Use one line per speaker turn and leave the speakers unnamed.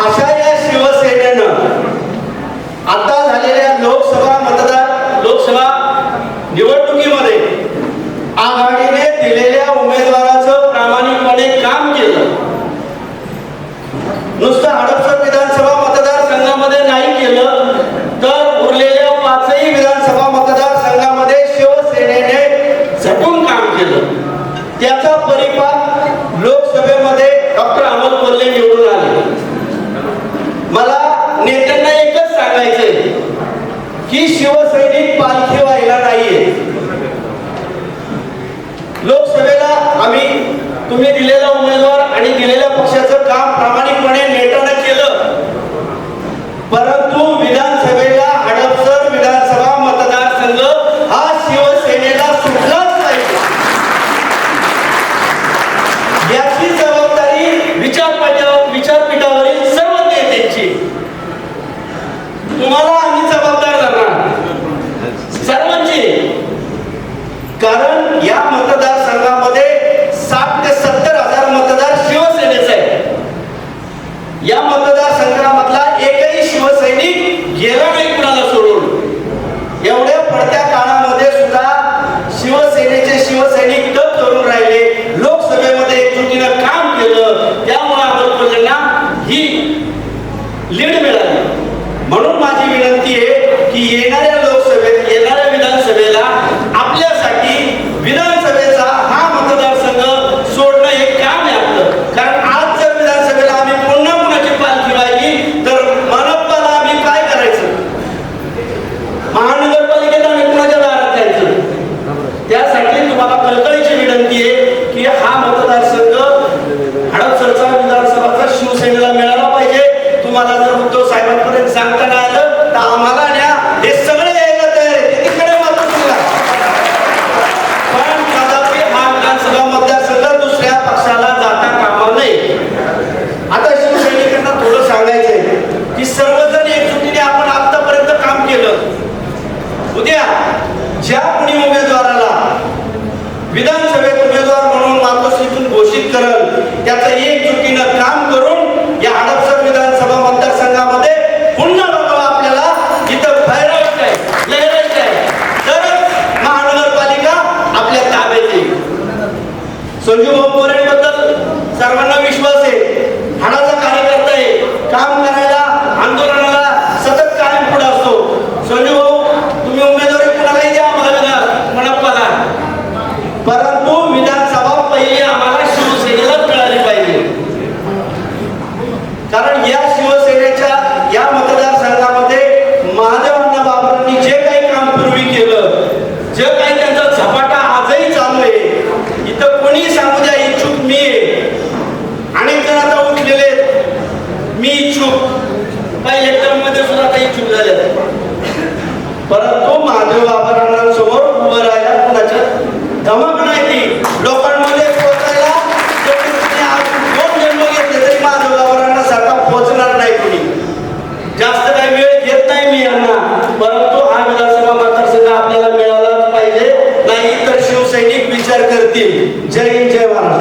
अशा या शिवसेनेनं आता झालेल्या लोकसभा मतदार लोकसभा निवडणुकीमध्ये आघाडीने दिलेल्या उमेदवाराचं प्रामाणिकपणे काम केलं. नुसतं हडपसर विधानसभा मतदारसंघामध्ये नाही केलं तर उरलेल्या पाचही विधानसभा की शिवसैनिक पालखी व्हायला नाहीये. लोकसभेला आम्ही तुम्ही दिलेला उमेदवार आणि दिलेल्या पक्षाचं काम प्रामाणिकपणे नेटाने केलं परंतु विधानसभेला हडपसर विधानसभा मतदारसंघ हा शिवसेनेला सुटलाच नाही याची जबाबदारी विचारपीठावर विचारपीठावरील सर्व नेत्यांची तुम्हाला आम्ही जबाबदार धरणार सर्वांची कारण या मतदारसंघामध्ये साठ ते सत्तर हजार मतदार शिवसेनेचे आहेत. या मतदारसंघामधला एकही शिवसैनिक गेला नाही कुणाला सोडून. एवढ्या पडत्या काळामध्ये सुद्धा शिवसेनेचे शिवसैनिक तप करून राहिले. लोकसभेमध्ये एकजुटीनं काम केलं. त्यामुळे अमोल कोल्हेंना ही लीड मिळाली. म्हणून माझी विनंती आहे की येणाऱ्या संजू मोरेबद्दल सर्वांना विश्वास आहे. हाडाचा कार्यकर्ता आहे. काम करायला आंदोलनाला सतत कायम पुढे असतो. संजू भाऊ तुम्ही उमेदवारी कुणालाही द्या आम्हाला मनप्पाला परंतु विधानसभा पहिली आम्हाला शिवसेनेला मिळाली पाहिजे. कारण या शिवसेनेच्या Nisso, ela వ్యక్తి జై విజయవాడ